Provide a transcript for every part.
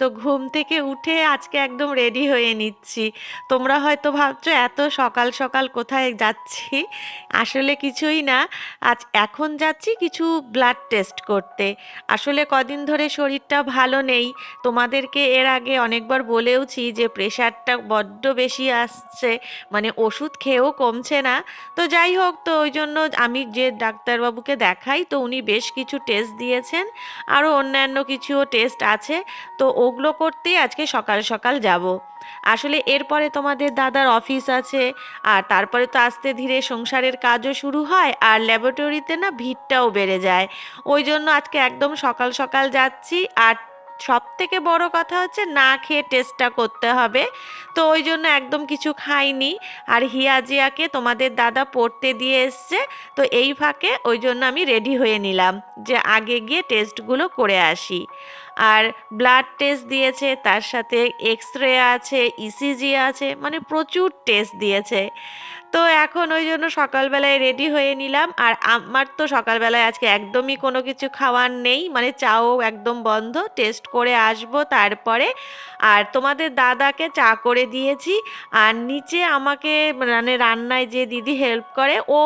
তো ঘুম থেকে উঠে আজকে একদম রেডি হয়ে নিচ্ছি। তোমরা হয়তো ভাবছ, এত সকাল সকাল কোথায় যাচ্ছি? আসলে কিছুই না। আজ এখন যাচ্ছি কিছু ব্লাড টেস্ট করতে। আসলে কদিন ধরে শরীরটা ভালো নেই। তোমাদেরকে এর আগে অনেকবার বলেওছি যে প্রেশারটা বড্ড বেশি আসছে মানে ওষুধ খেয়েও কমছে না। তো যাই হোক, তো ওই জন্য আমি যে ডাক্তারবাবুকে দেখাই, তো উনি বেশ কিছু টেস্ট দিয়েছেন। আরও অন্যান্য কিছুও টেস্ট আছে। তো ওগুলো করতেই আজকে সকাল সকাল যাব। আসলে এরপরে তোমাদের দাদার অফিস আছে, আর তারপরে তো আস্তে ধীরে সংসারের কাজও শুরু হয়, আর ল্যাবরেটরিতে না ভিড়টাও বেড়ে যায়। ওই জন্য আজকে একদম সকাল সকাল যাচ্ছি, আর সব থেকে বড় কথা হচ্ছে না খেয়ে টেস্টটা করতে হবে। তো ওই জন্য একদম কিছু খাইনি, আর হিয়াজিয়াকে তোমাদের দাদা পড়তে দিয়ে এসছে, তো এই ফাঁকে ওই জন্য আমি রেডি হয়ে নিলাম, যে আগে গিয়ে টেস্টগুলো করে আসি। আর ব্লাড টেস্ট দিয়েছে, তার সাথে এক্স রে আছে ইসিজি আছে মানে প্রচুর টেস্ট দিয়েছে। তো এখন ওই জন্য সকালবেলায় রেডি হয়ে নিলাম। আর আমার তো সকালবেলায় আজকে একদমই কোনো কিছু খাওয়ার নেই মানে চাও একদম বন্ধ টেস্ট করে আসব তারপরে। আর তোমাদের দাদাকে চা করে দিয়েছি। আর নিচে আমাকে মানে রান্নায় যে দিদি হেল্প করে, ও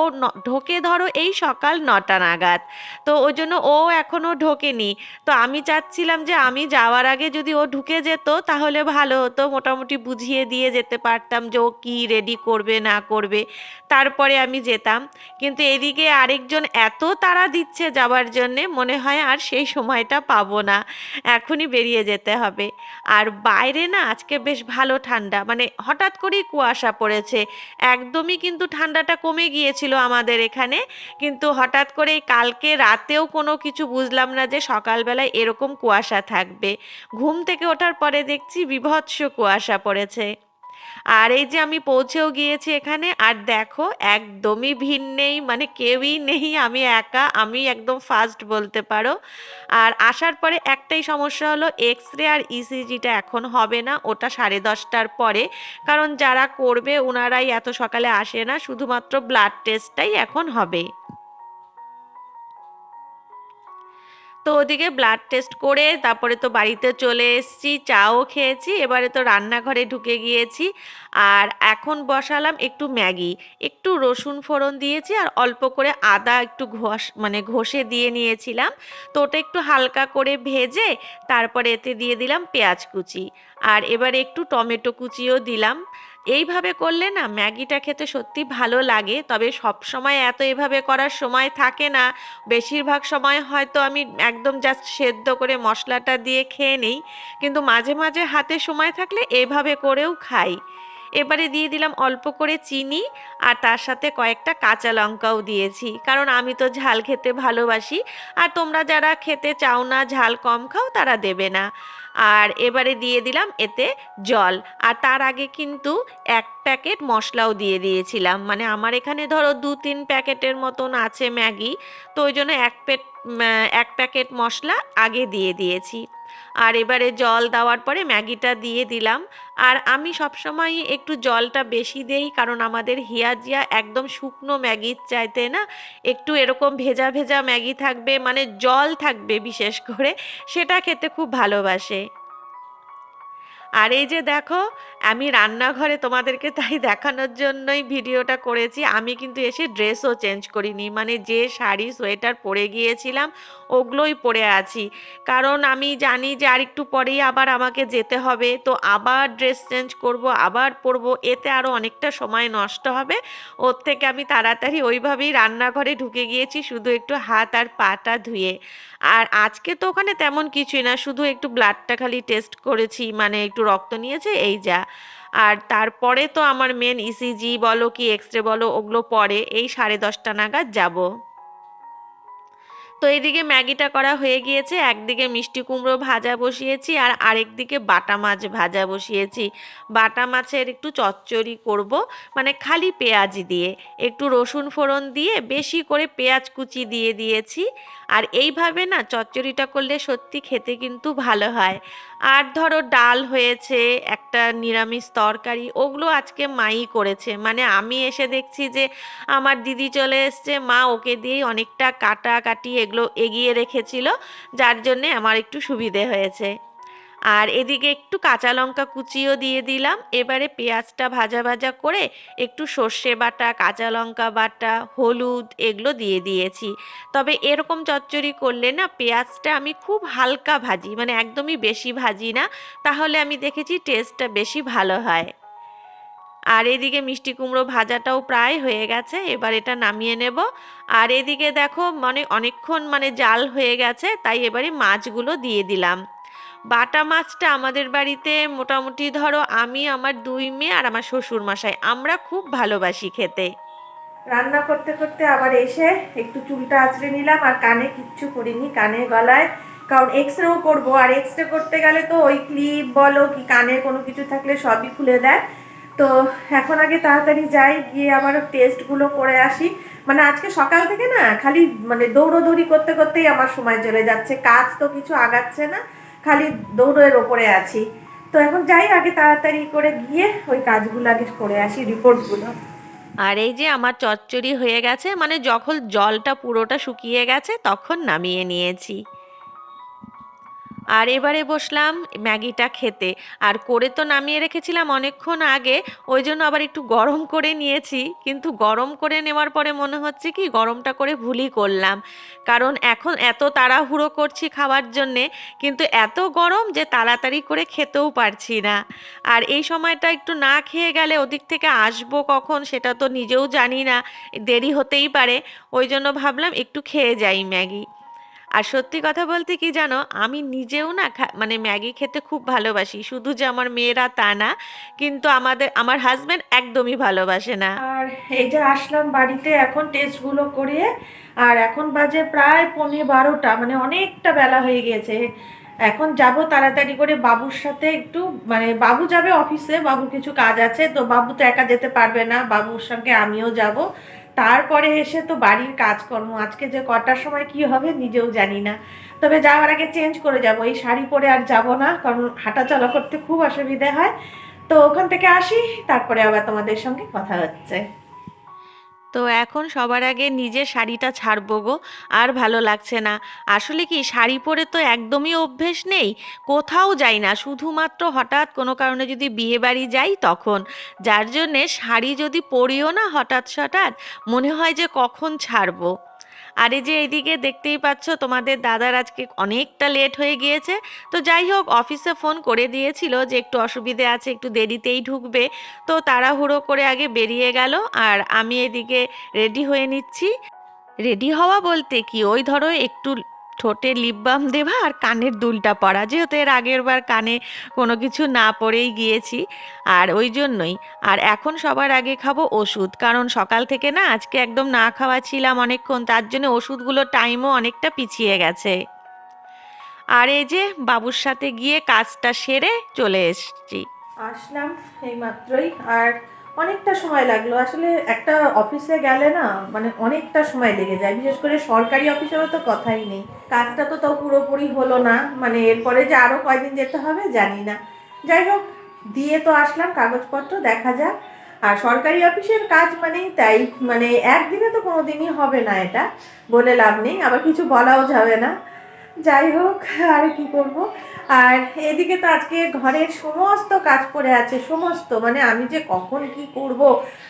ঢোকে ধরো এই সকাল নটা নাগাদ। তো ওই জন্য ও এখনও ঢোকেনি। তো আমি চাচ্ছিলাম যে আমি যাওয়ার আগে যদি ও ঢুকে যেত, তাহলে ভালো হতো। মোটামুটি বুঝিয়ে দিয়ে যেতে পারতাম যে ও কী রেডি করবে, না করবে। তারপরে আমি যেতাম। কিন্তু এদিকে আরেকজন এত তাড়া দিচ্ছে যাওয়ার জন্যে, মনে হয় আর সেই সময়টা পাবো না। এখনই বেরিয়ে যেতে হবে। আর বাইরে না আজকে বেশ ভালো ঠান্ডা। মানে হঠাৎ করেই কুয়াশা পড়েছে। একদমই কিন্তু ঠান্ডাটা কমে গিয়েছিল আমাদের এখানে। কিন্তু হঠাৎ করে কালকে রাতেও কোনো কিছু বুঝলাম না যে সকালবেলায় এরকম কুয়াশা থাকবে। ঘুম থেকে ওঠার পরে দেখছি বিভৎস কুয়াশা পড়েছে। আর এই যে আমি পৌঁছেও গিয়েছি এখানে, আর দেখো, একদমই ভিড় নেই মানে কেউই নেই, আমি একা, আমি একদম ফার্স্ট বলতে পারো। আর আসার পরে একটাই সমস্যা হলো এক্স রে আর ইসিজিটা এখন হবে না, ওটা সাড়ে দশটার পরে। কারণ যারা করবে ওনারাই এত সকালে আসে না, শুধুমাত্র ব্লাড টেস্টটাই এখন হবে। তো ওদিকে ব্লাড টেস্ট করে তারপরে তো বাড়িতে চলে এসেছি, চাও খেয়েছি, এবারে তো রান্নাঘরে ঢুকে গিয়েছি। আর এখন বসালাম একটু ম্যাগি, একটু রসুন ফোড়ন দিয়েছি আর অল্প করে আদা একটু ঘষ মানে ঘষে দিয়ে নিয়েছিলাম। তো ওটা একটু হালকা করে ভেজে তারপরে এতে দিয়ে দিলাম পেঁয়াজ কুচি। আর এবারে একটু টমেটো কুচিও দিলাম। এইভাবে করলে না ম্যাগিটা খেতে সত্যি ভালো লাগে। তবে সব সময় এত এভাবে করার সময় থাকে না। বেশিরভাগ সময় হয়তো আমি একদম জাস্ট সেদ্ধ করে মশলাটা দিয়ে খেয়ে নিই। কিন্তু মাঝে মাঝে হাতে সময় থাকলে এভাবে করেও খাই। এবারে দিয়ে দিলাম অল্প করে চিনি আর তার সাথে কয়েকটা কাঁচা লঙ্কাও দিয়েছি। কারণ আমি তো ঝাল খেতে ভালোবাসি। আর তোমরা যারা খেতে চাও না, ঝাল কম খাও তারা দেবে না। আর এবারে দিয়ে দিলাম এতে জল। আর তার আগে কিন্তু এক প্যাকেট মশলাও দিয়ে দিয়েছিলাম। মানে আমার এখানে ধরো দু তিন প্যাকেটের মতন আছে ম্যাগি। তো ওই জন্য এক পেট এক প্যাকেট মশলা আগে দিয়ে দিয়েছি। আর এবারে জল দেওয়ার পরে ম্যাগিটা দিয়ে দিলাম। আর আমি সবসময় একটু জলটা বেশি দেই কারণ আমাদের হিয়াজিয়া একদম শুকনো ম্যাগির চাইতে না একটু এরকম ভেজা ভেজা ম্যাগি থাকবে মানে জল থাকবে বিশেষ করে, সেটা খেতে খুব ভালোবাসে। আর এই যে দেখো, আমি রান্নাঘরে তোমাদেরকে তাই দেখানোর জন্যই ভিডিওটা করেছি। আমি কিন্তু এসে ড্রেসও চেঞ্জ করিনি মানে যে শাড়ি সোয়েটার পরে গিয়েছিলাম ওগুলোই পরে আছি। কারণ আমি জানি যে আর একটু পরেই আবার আমাকে যেতে হবে। তো আবার ড্রেস চেঞ্জ করব, আবার পরবো। এতে আরও অনেকটা সময় নষ্ট হবে। ওর থেকে আমি তাড়াতাড়ি ওইভাবেই রান্নাঘরে ঢুকে গিয়েছি, শুধু একটু হাত আর পাটা ধুয়ে। আর আজকে তো ওখানে তেমন কিছুই না, শুধু একটু ব্লাডটা খালি টেস্ট করেছি মানে একটু রক্ত নিয়েছে, এই যা। আর তারপরে তো আমার মেন ইসিজি বলো কি এক্স রে বলো, ওগুলো পরে এই সাড়ে দশটা নাগাদ যাব। তো এইদিকে ম্যাগিটা করা হয়ে গিয়েছে, একদিকে মিষ্টি কুমড়ো ভাজা বসিয়েছি আর আরেক দিকে বাটা মাছ ভাজা বসিয়েছি। বাটা মাছের একটু চচ্চড়ি করব মানে খালি পেঁয়াজ দিয়ে, একটু রসুন ফোড়ন দিয়ে, বেশি করে পেঁয়াজ কুচি দিয়ে দিয়েছি। আর এইভাবে না চচ্চড়িটা করলে সত্যি খেতে কিন্তু ভালো হয়। আর ধরো ডাল হয়েছে, একটা নিরামিষ তরকারি, ওগুলো আজকে মাই করেছে। মানে আমি এসে দেখছি যে আমার দিদি চলে এসছে, মা ওকে দিয়েই অনেকটা কাটা কাটি এগুলো এগিয়ে রেখেছিল, যার জন্যে আমার একটু সুবিধে হয়েছে। আর এদিকে একটু কাঁচা লঙ্কা কুচিও দিয়ে দিলাম। এবারে পেঁয়াজটা ভাজা ভাজা করে একটু সর্ষে বাটা, কাঁচা লঙ্কা বাটা, হলুদ এগুলো দিয়ে দিয়েছি। তবে এরকম চচ্চড়ি করলে না পেঁয়াজটা আমি খুব হালকা ভাজি মানে একদমই বেশি ভাজি না, তাহলে আমি দেখেছি টেস্টটা বেশি ভালো হয়। আর এদিকে মিষ্টি কুমড়ো ভাজাটাও প্রায় হয়ে গেছে, এবার এটা নামিয়ে নেব। আর এদিকে দেখো মানে অনেকক্ষণ মানে জাল হয়ে গেছে, তাই এবারে মাছগুলো দিয়ে দিলাম। বাটা মাছটা আমাদের বাড়িতে মোটামুটি ধরো আমি, আমার দুই মেয়ে আর আমার শ্বশুর মশাই আমরা খুব ভালোবাসি খেতে। রান্না করতে করতে আবার এসে একটু চুলটা আঁচড়ে নিলাম আর কানে কিচ্ছু করিনি, কানে গলায়। কারণ এক্স রেও করব, আর এক্স রে করতে গেলে তো ওই ক্লিপ বলো কি কানে কোনো কিছু থাকলে সবই খুলে দেয়। তো এখন আগে তাড়াতাড়ি যাই, গিয়ে আবার টেস্টগুলো করে আসি। মানে আজকে সকাল থেকে না খালি মানে দৌড়োদৌড়ি করতে করতেই আমার সময় চলে যাচ্ছে, কাজ তো কিছু আগাচ্ছে না। খালি দৌড়ের ওপরে আছি। তো এখন যাই আগে তাড়াতাড়ি করে গিয়ে ওই কাজগুলো আগে করে আসি, রিপোর্টগুলো। আর এই যে আমার চচ্চড়ি হয়ে গেছে মানে যখন জলটা পুরোটা শুকিয়ে গেছে, তখন নামিয়ে নিয়েছি। আর এবারে বসলাম ম্যাগিটা খেতে। আর করে তো নামিয়ে রেখেছিলাম অনেকক্ষণ আগে, ওই জন্য আবার একটু গরম করে নিয়েছি। কিন্তু গরম করে নেওয়ার পরে মনে হচ্ছে কি, গরমটা করে ভুলই করলাম। কারণ এখন এত তাড়াহুড়ো করছি খাওয়ার জন্যে, কিন্তু এত গরম যে তাড়াতাড়ি করে খেতেও পারছি না। আর এই সময়টা একটু না খেয়ে গেলে ওদিক থেকে আসব কখন সেটা তো নিজেও জানি না, দেরি হতেই পারে। ওই জন্য ভাবলাম একটু খেয়ে যাই ম্যাগি। আর সত্যি কথা বলতে কি জানো? আমি নিজেও না মানে ম্যাগি খেতে খুব ভালোবাসি। শুধু যে আমার মেয়েরা তা না, কিন্তু আমাদের, আমার হাজব্যান্ড একদমই ভালোবাসে না। আর এই যে আসলাম বাড়িতে এখন টেস্টগুলো করিয়ে, আর এখন বাজে প্রায় পৌনে বারোটা মানে অনেকটা বেলা হয়ে গেছে এখন যাব তাড়াতাড়ি করে বাবুর সাথে একটু মানে বাবু যাবে অফিসে বাবুর কিছু কাজ আছে, তো বাবু তো একা যেতে পারবে না, বাবুর সঙ্গে আমিও যাব। তারপরে এসে তো বাড়ির কাজকর্ম। আজকে যে কটার সময় কি হবে নিজেও জানি না। তবে যাওয়ার আগে চেঞ্জ করে যাব। এই শাড়ি পরে আর যাব না, কারণ হাঁটাচলা করতে খুব অসুবিধে হয়। তো ওখান থেকে আসি, তারপরে আবার তোমাদের সঙ্গে কথা হচ্ছে। তো এখন সবার আগে নিজের শাড়িটা ছাড়বো গো, আর ভালো লাগছে না। আসলে কি, শাড়ি পরে তো একদমই অভ্যেস নেই, কোথাও যাই না, শুধুমাত্র হঠাৎ কোনো কারণে যদি বিয়ে বাড়ি যাই তখন। যার জন্যে শাড়ি যদি পরিও না হঠাৎ হঠাৎ মনে হয় যে কখন ছাড়বো। আর এই যে এইদিকে দেখতেই পাচ্ছ, তোমাদের দাদার আজকে অনেকটা লেট হয়ে গিয়েছে। তো যাই হোক অফিসে ফোন করে দিয়েছিল যে একটু অসুবিধে আছে, একটু দেরিতেই ঢুকবে। তো তাড়াহুড়ো করে আগে বেরিয়ে গেল আর আমি এদিকে রেডি হয়ে নিচ্ছি। রেডি হওয়া বলতে কি? ওই ধরো একটু ঠোঁটে লিপ বাম দেওয়া আর কানের দুলটা পরা। যেহেতু এর আগের বার কানে কোনো কিছু না পরেই গিয়েছি, আর ওই জন্যই। আর এখন সবার আগে খাব ওষুধ, কারণ সকাল থেকে না আজকে একদম না খাওয়া ছিলাম অনেকক্ষণ, তার জন্য ওষুধগুলোর টাইমও অনেকটা পিছিয়ে গেছে। আর এই যে বাবুর সাথে গিয়ে কাজটা সেরে চলে এসছি। আসলাম এই মাত্রই আর অনেকটা সময় লাগল। আসলে একটা অফিসে গেলে না মানে অনেকটা সময় লেগে যায়। বিশেষ করে সরকারি অফিসেরও তো কথাই নেই। কাজটা তো তাও পুরোপুরি হলো না। মানে এরপরে যে আরও কয়দিন যেতে হবে জানি না। যাই হোক, দিয়ে তো আসলাম, কাগজপত্র দেখা যাক। আর সরকারি অফিসের কাজ মানেই তাই। মানে একদিনে তো কোনো দিনই হবে না এটা। বলে লাভ নেই। আবার কিছু বলাও যাবে না। যাই হোক, আর কি করব? আর এদিকে তো আজকে ঘরের সমস্ত কাজ পড়ে আছে, সমস্ত। মানে আমি যে কখন কি করব,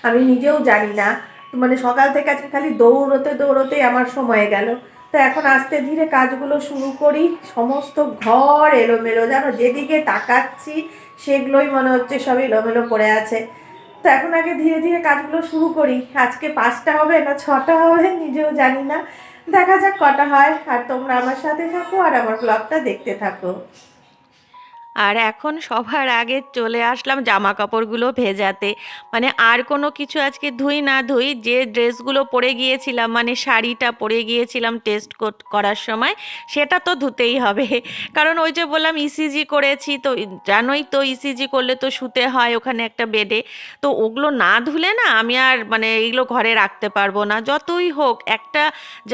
আমি নিজেও জানি না। মানে সকাল থেকে আজকে খালি দৌড়তে দৌড়তে আমার সময় গেল। তো এখন আস্তে ধীরে কাজগুলো শুরু করি, সমস্ত ঘর এলোমেলো, জানো? যেদিকে তাকাচ্ছি, সেগুলোই মনে হচ্ছে সব এলোমেলো পড়ে আছে। তো এখন আগে ধীরে ধীরে কাজগুলো শুরু করি। আজকে পাঁচটা হবে না ছটা হবে, নিজেও জানি না। দেখা যাক কটা হয়। আর তোমরা আমার সাথে থাকো আর আমার ব্লগটা দেখতে থাকো। আর এখন সবার আগে চলে আসলাম জামা কাপড়গুলো ভেজাতে। মানে আর কোনো কিছু আজকে ধুই না ধুই, যে ড্রেসগুলো পরে গিয়েছিলাম মানে শাড়িটা পরে গিয়েছিলাম টেস্ট করার সময়, সেটা তো ধুতেই হবে। কারণ ওই যে বললাম ইসিজি করেছি, তো জানোই তো ইসিজি করলে তো শুতে হয় ওখানে একটা বেডে তো ওগুলো না ধুলে না আমি আর মানে এইগুলো ঘরে রাখতে পারব না। যতই হোক, একটা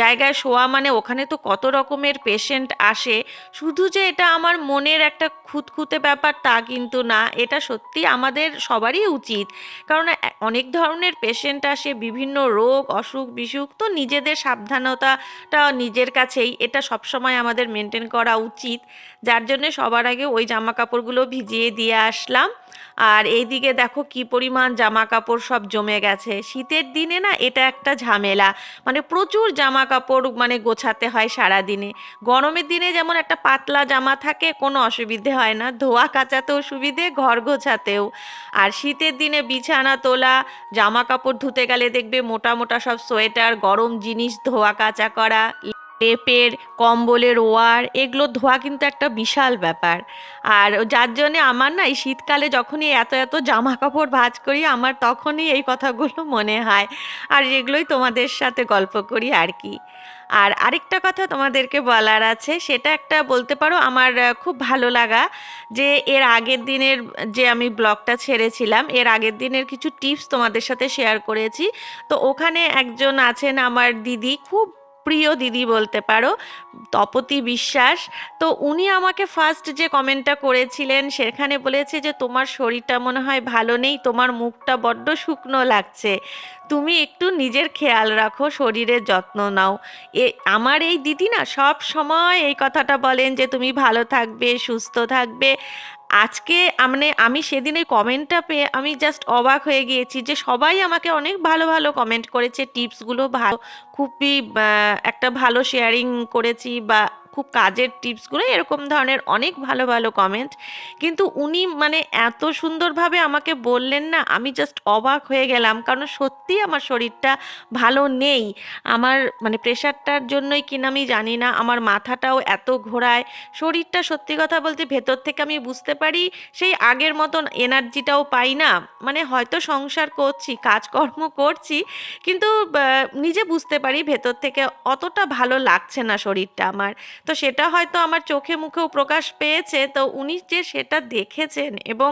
জায়গায় শোয়া মানে ওখানে তো কত রকমের পেশেন্ট আসে। শুধু যে এটা আমার মনের একটা খুঁতখুঁতে ব্যাপার তা কিন্তু না, এটা সত্যি আমাদের সবারই উচিত। কারণ অনেক ধরনের পেশেন্ট আসে, বিভিন্ন রোগ, অসুখ, বিসুখ, তো নিজেদের সাবধানতাটা নিজের কাছেই, এটা সবসময় আমাদের মেনটেন করা উচিত। যার জন্য সবার আগে ওই জামা কাপড়গুলো ভিজিয়ে দিয়ে আসলাম। আর এইদিকে দেখো কি পরিমাণ জামা কাপড় সব জমে গেছে। শীতের দিনে না এটা একটা ঝামেলা। মানে প্রচুর জামা কাপড় মানে গোছাতে হয় সারা দিনে গরমের দিনে যেমন একটা পাতলা জামা থাকে, কোনো অসুবিধে হয় না। ধোয়া কাচাতেও সুবিধে, ঘর গোছাতেও। আর শীতের দিনে বিছানা, তোলা জামা কাপড় ধুতে গেলে দেখবে মোটা মোটা সব সোয়েটার, গরম জিনিস, ধোয়া কাচা করা লেপের কম্বলের ওয়ার, এগুলো ধোয়া কিন্তু একটা বিশাল ব্যাপার। আর যার জন্যে আমার না এই শীতকালে যখনই এত এত জামা কাপড় ভাজ করি, আমার তখনই এই কথাগুলো মনে হয়। আর এগুলোই তোমাদের সাথে গল্প করি আর কি। আর আরেকটা কথা তোমাদেরকে বলার আছে, সেটা একটা বলতে পারো, আমার খুব ভালো লাগা যে এর আগের দিনের যে আমি ব্লগটা ছেড়েছিলাম, এর আগের দিনের কিছু টিপস তোমাদের সাথে শেয়ার করেছি। তো ওখানে একজন আছেন আমার দিদি, খুব প্রিয় দিদি বলতে পারো, তপতি বিশ্বাস। তো উনি আমাকে ফার্স্ট যে কমেন্টটা করেছিলেন, সেখানে বলেছে যে, তোমার শরীরটা মনে হয় ভালো নেই, তোমার মুখটা বড্ড শুকনো লাগছে। তুমি একটু নিজের খেয়াল রাখো, শরীরের যত্ন নাও। এ, আমার এই দিদি না সব সময় এই কথাটা বলেন যে, তুমি ভালো থাকবে, সুস্থ থাকবে। আজকে মানে আমি সেদিন এই কমেন্টটা পেয়ে আমি জাস্ট অবাক হয়ে গিয়েছি যে, সবাই আমাকে অনেক ভালো ভালো কমেন্ট করেছে টিপসগুলো ভালো। খুবই একটা ভালো শেয়ারিং করেছি, বা খুব কাজের টিপসগুলো এরকম ধরনের অনেক ভালো ভালো কমেন্ট কিন্তু উনি মানে এত সুন্দরভাবে আমাকে বললেন না, আমি জাস্ট অবাক হয়ে গেলাম। কারণ সত্যি আমার শরীরটা ভালো নেই। আমার মানে প্রেশারটার জন্যই কিনা আমি জানি না, আমার মাথাটাও এত ঘোরায়। শরীরটা সত্যি কথা বলতে ভেতর থেকে আমি বুঝতে পারি, সেই আগের মতন এনার্জিটাও পাই না। মানে হয়তো সংসার করছি, কাজকর্ম করছি, কিন্তু নিজে বুঝতে পারি ভেতর থেকে অতটা ভালো লাগছে না শরীরটা আমার। তো সেটা হয়তো আমার চোখে মুখেও প্রকাশ পেয়েছে। তো উনি যে সেটা দেখেছেন এবং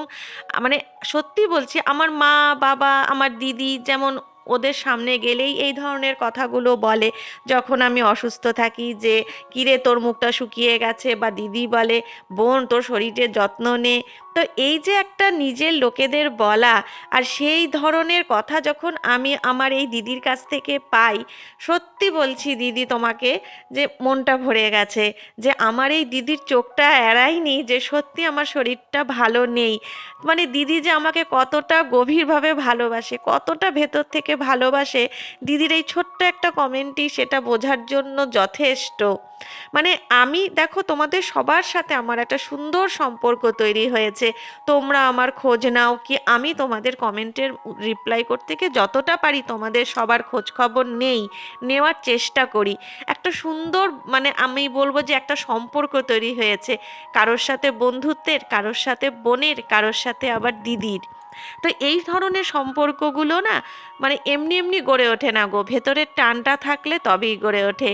মানে সত্যি বলছি, আমার মা, বাবা, আমার দিদি যেমন ওদের সামনে গেলেই এই ধরনের কথাগুলো বলে। যখন আমি অসুস্থ থাকি যে, কিরে, তোর মুখটা শুকিয়ে গেছে? বা দিদি বলে, বোন, তোর শরীরের যত্ন নে। তো এই যে একটা নিজের লোকেদের বলা আর সেই ধরনের কথা যখন আমি আমার এই দিদির কাছ থেকে পাই, সত্যি বলছি দিদি তোমাকে যে, মনটা ভরে গেছে যে, আমার এই দিদির চোখটা এড়ায়নি যে, সত্যি আমার শরীরটা ভালো নেই। মানে দিদি যে আমাকে কতটা গভীরভাবে ভালোবাসে, কতটা ভেতর থেকে ভালোবাসে। দিদির এই ছোট্ট একটা কমেন্টই সেটা বোঝার জন্য যথেষ্ট। মানে আমি, দেখো, তোমাদের সবার সাথে আমার একটা সুন্দর সম্পর্ক তৈরি হয়েছে। তোমরা আমার খোঁজ নাও কি আমি তোমাদের কমেন্টের রিপ্লাই করতে গিয়ে যতটা পারি তোমাদের সবার খোঁজ খবর নেই, নেওয়ার চেষ্টা করি। একটা সুন্দর মানে আমি বলব যে একটা সম্পর্ক তৈরি হয়েছে। কারোর সাথে বন্ধুত্বের, কারোর সাথে বোনের, কারোর সাথে আবার দিদির। তো এই ধরনের সম্পর্কগুলো না মানে এমনি এমনি গড়ে ওঠে না গো। ভেতরের টানটা থাকলে তবেই গড়ে ওঠে।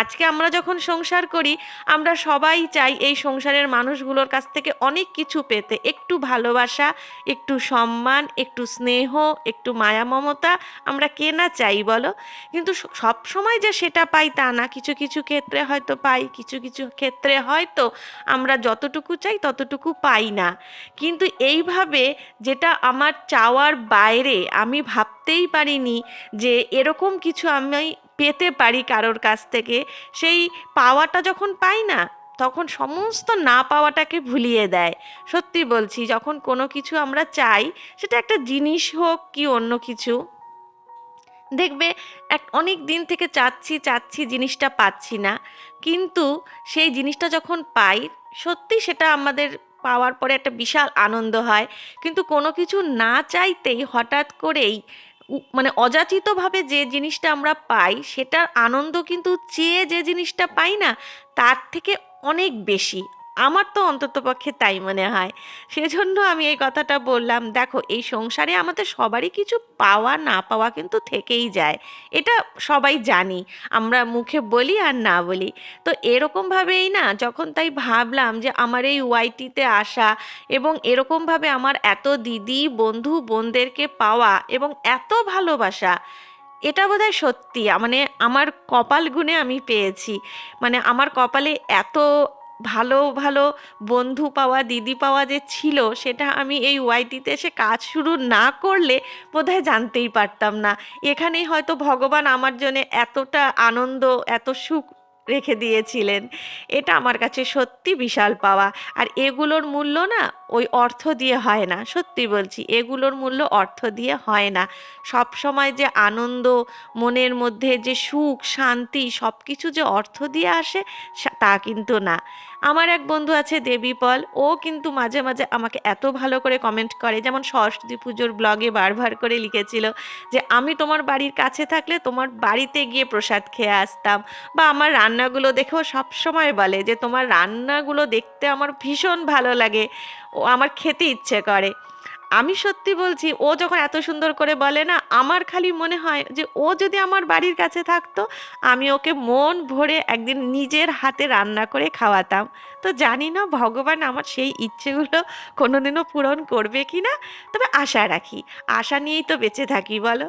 আজকে আমরা যখন সংসার করি, আমরা সবাই চাই এই সংসারের মানুষগুলোর কাছ থেকে অনেক কিছু পেতে। একটু ভালোবাসা, একটু সম্মান, একটু স্নেহ, একটু মায়া মমতা আমরা কে না চাই বলো? কিন্তু সব সময় যে সেটা পাই তা না। কিছু কিছু ক্ষেত্রে হয়তো পাই, কিছু কিছু ক্ষেত্রে হয়তো আমরা যতটুকু চাই ততটুকু পাই না। কিন্তু এইভাবে যেটা আমার চাওয়ার বাইরে আমি ভাবতেই পারিনি যে এরকম কিছু আমি পেতে পারি কারোর কাছ থেকে, সেই পাওয়াটা যখন পাই না, তখন সমস্ত না পাওয়াটাকে ভুলিয়ে দেয়। সত্যি বলছি, যখন কোনো কিছু আমরা চাই, সেটা একটা জিনিস হোক কি অন্য কিছু, দেখবে এক অনেক দিন থেকে চাচ্ছি চাচ্ছি, জিনিসটা পাচ্ছি না। কিন্তু সেই জিনিসটা যখন পাই, সত্যি সেটা আমাদের পাওয়ার পরে একটা বিশাল আনন্দ হয়। কিন্তু কোনো কিছু না চাইতেই হঠাৎ করেই মানে অযাচিতভাবে যে জিনিসটা আমরা পাই, সেটার আনন্দ কিন্তু চেয়ে যে জিনিসটা পাই না, তার থেকে অনেক বেশি। আমার তো অন্ততপক্ষে তাই মনে হয়। সেজন্য আমি এই কথাটা বললাম, দেখো, এই সংসারে আমাদের সবারই কিছু পাওয়া না পাওয়া কিন্তু থেকেই যায়। এটা সবাই জানি, আমরা মুখে বলি আর না বলি। তো এরকমভাবেই না, যখন তাই ভাবলাম যে আমার এই ওয়াইটিতে আসা এবং এরকমভাবে আমার এত দিদি, বন্ধু, বোনদেরকে পাওয়া এবং এত ভালোবাসা, এটা বোধহয় সত্যি। মানে আমার কপাল গুণে আমি পেয়েছি। মানে আমার কপালে এত ভালো ভালো বন্ধু পাওয়া, দিদি পাওয়া যে ছিল, সেটা আমি এই ওয়াইটিতে এসে কাজ শুরু না করলে বোধহয় জানতেই পারতাম না। এখানেই হয়তো ভগবান আমার জন্য এতটা আনন্দ, এত সুখ রেখে দিয়েছিলেন। এটা আমার কাছে সত্যি বিশাল পাওয়া। আর এগুলোর মূল্য না ওই অর্থ দিয়ে হয় না, সত্যি বলছি, এগুলোর মূল্য অর্থ দিয়ে হয় না। সব সময় যে আনন্দ, মনের মধ্যে যে সুখ, শান্তি সব কিছু যে অর্থ দিয়ে আসে তা কিন্তু না। আমার এক বন্ধু আছে দেবী পল, ও কিন্তু মাঝে মাঝে আমাকে এত ভালো করে কমেন্ট করে, যেমন সরস্বতী পুজোর ব্লগে বারবার করে লিখেছিল যে, আমি তোমার বাড়ির কাছে থাকলে তোমার বাড়িতে গিয়ে প্রসাদ খেয়ে আসতাম। বা আমার রান্নাগুলো দেখেও সবসময় বলে যে, তোমার রান্নাগুলো দেখতে আমার ভীষণ ভালো লাগে। ও আমার খেতে ইচ্ছে করে। আমি সত্যি বলছি, ও যখন এত সুন্দর করে বলে না, আমার খালি মনে হয় যে ও যদি আমার বাড়ির কাছে থাকতো, আমি ওকে মন ভরে একদিন নিজের হাতে রান্না করে খাওয়াতাম। তো জানি না, ভগবান আমার সেই ইচ্ছেগুলো কোনোদিনও পূরণ করবে কি না তবে আশা রাখি। আশা নিয়েই তো বেঁচে থাকি, বলো।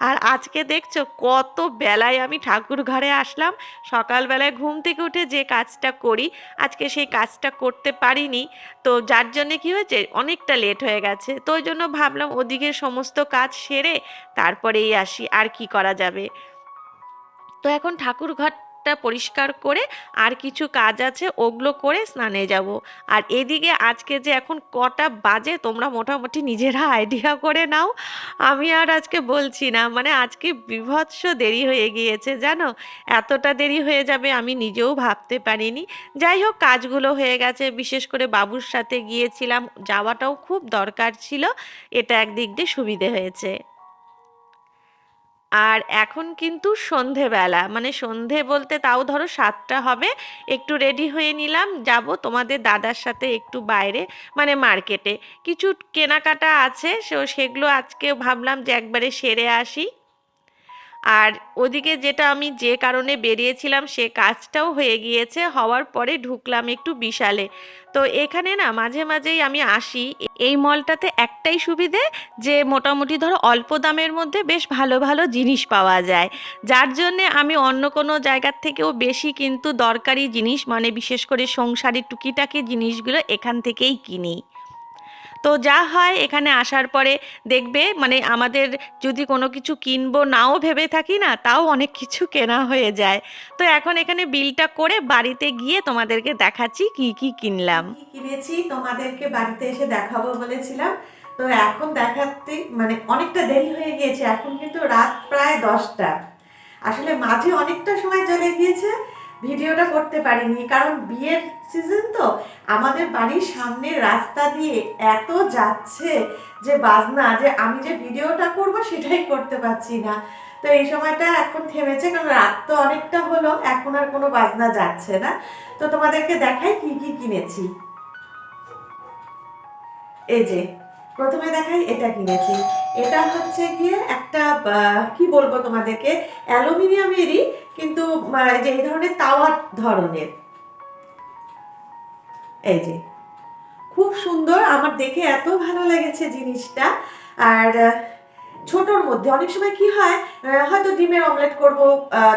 আর আজকে দেখছ কত বেলায় আমি ঠাকুর ঘরে আসলাম। সকালবেলায় ঘুম থেকে উঠে যে কাজটা করি, আজকে সেই কাজটা করতে পারিনি। তো যার জন্যে কী হয়েছে, অনেকটা লেট হয়ে গেছে। তো ওই জন্য ভাবলাম ওদিকে সমস্ত কাজ সেরে তারপরেই আসি, আর কি করা যাবে। তো এখন ঠাকুর ঘরটা পরিষ্কার করে আর কিছু কাজ আছে ওগুলো করে স্নানে যাব। আর এদিকে আজকে যে এখন কটা বাজে তোমরা মোটামুটি নিজেরা আইডিয়া করে নাও। আমি আর আজকে বলছি না মানে আজকে বিভৎস দেরি হয়ে গিয়েছে, জানো? এতটা দেরি হয়ে যাবে আমি নিজেও ভাবতে পারিনি। যাই হোক, কাজগুলো হয়ে গেছে, বিশেষ করে বাবুর সাথে গিয়েছিলাম, যাওয়াটাও খুব দরকার ছিল, এটা একদিক দিয়ে সুবিধে হয়েছে। আর এখন কিন্তু সন্ধেবেলা। মানে সন্ধে বলতে তাও ধরো সাতটা হবে, একটু রেডি হয়ে নিলাম, যাব তোমাদের দাদার সাথে একটু বাইরে মানে মার্কেটে কিছু কেনাকাটা আছে সেগুলো আজকে ভাবলাম যে একবারে সেরে আসি। আর ওদিকে যেটা আমি যে কারণে বেরিয়েছিলাম, সে কাজটাও হয়ে গিয়েছে, হওয়ার পরে ঢুকলাম একটু বিশালে। তো এখানে না, মাঝে মাঝেই আমি আসি, এই মলটাতে একটাই সুবিধে যে মোটামুটি ধরো অল্প দামের মধ্যে বেশ ভালো ভালো জিনিস পাওয়া যায়। যার জন্যে আমি অন্য কোনো জায়গার থেকেও বেশি কিন্তু দরকারি জিনিস মানে বিশেষ করে সংসারের টুকিটাকি জিনিসগুলো এখান থেকেই কিনি। তো যা হয় এখানে আসার পরে দেখবে মানে আমাদের যদি কোনো কিছু কিনবো নাও ভেবে থাকি না, তাও অনেক কিছু কেনা হয়ে যায়। তো এখন এখানে বিলটা করে বাড়িতে গিয়ে তোমাদেরকে দেখাচ্ছি কি কি কিনলাম। কিনেছি, তোমাদেরকে বাড়িতে এসে দেখাবো বলেছিলাম। তো এখন দেখাতে মানে অনেকটা দেরি হয়ে গিয়েছে, এখন কিন্তু রাত প্রায় দশটা। আসলে মাঝে অনেকটা সময় চলে গিয়েছে ভিডিওটা করতে পারিনি, কারণ বিয়ের সিজন তো। আমাদের বাড়ির সামনে রাস্তা দিয়ে এত যাচ্ছে যে বাজনা, যে আমি যে ভিডিওটা করব সেটাই করতে পারছি না। তো এই সময়টা এখন থেমেছে, কারণ রাত তো অনেকটা হলো, এখন আর কোনো বাজনা যাচ্ছে না। তো তোমাদেরকে দেখাই কি কি কিনেছি। এই যে, প্রথমে দেখাই এটা কিনেছি। এটা হচ্ছে গিয়ে একটা কি বলব তোমাদেরকে, অ্যালুমিনিয়ামেরই কিন্তু যে এই ধরনের তাওয়ার ধরনের। এই যে, খুব সুন্দর, আমার দেখে এত ভালো লেগেছে জিনিসটা। আর ছোটর মধ্যে, অনেক সময় কি হয় হয়তো ডিমের অমলেট করব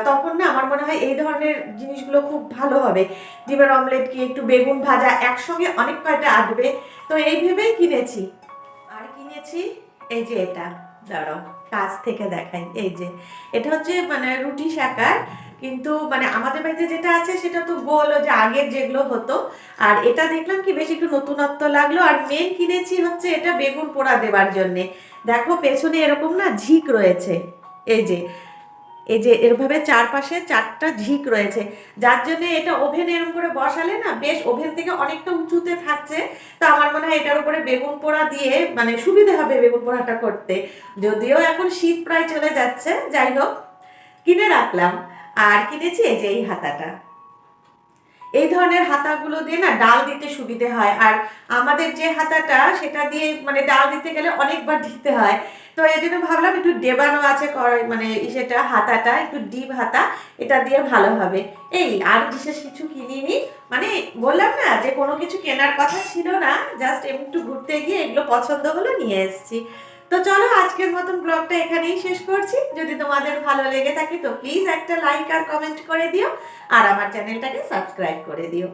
তখন না আমার মনে হয় এই ধরনের জিনিসগুলো খুব ভালো হবে। ডিমের অমলেট কি একটু বেগুন ভাজা একসঙ্গে অনেক কয়টা আঁটবে। তো এই ভেবেই কিনেছি। আর কিনেছি, এই যে এটা, দাঁড়াও। কাছ থেকে দেখাই। এই যে, এটা হচ্ছে মানে রুটি শাকার, কিন্তু মানে আমাদের বাড়িতে যেটা আছে সেটা তো গোল যে আগের যেগুলো হতো। আর এটা দেখলাম কি বেশ একটু নতুনত্ব লাগল, আর মেন কিনেছি হচ্ছে এটা বেগুন পোড়া দেবার জন্যে। দেখো পেছনে এরকম না ঝিক রয়েছে। এই যে এই যে এরভাবে চারপাশে চারটা ঝিক রয়েছে, যার জন্য এটা ওভেনে এরকম করে বসালে না বেশ ওভেন থেকে অনেকটা উঁচুতে থাকছে। তো আমার মনে হয় এটার উপরে বেগুন পোড়া দিয়ে মানে সুবিধা হবে বেগুন পোড়াটা করতে। যদিও এখন শীত প্রায় চলে যাচ্ছে, যাই হোক, কিনে রাখলাম। আর কিনেছি এই যে এই হাতাটা। এই ধরনের হাতাগুলো দিয়ে না ডাল দিতে সুবিধে হয়। আর আমাদের যে হাতাটা, সেটা দিয়ে মানে ডাল দিতে গেলে অনেকবার দিতে হয়। তো এই জন্য ভাবলাম একটু ডেবানো আছে মানে সেটা হাতাটা, একটু ডিপ হাতা, এটা দিয়ে ভালো হবে। এই, আর বিশেষ কিছু কিনিনি। মানে বললাম না যে কোনো কিছু কেনার কথা ছিল না, জাস্ট একটু ঘুরতে গিয়ে এগুলো পছন্দ হলো নিয়ে এসেছি। তো চলো আজকের মতন ব্লগটা এখানেই শেষ করছি। যদি তোমাদের ভালো লেগে থাকে তো প্লিজ একটা লাইক আর কমেন্ট করে দিও, আর আমার চ্যানেলটাকে সাবস্ক্রাইব করে দিও।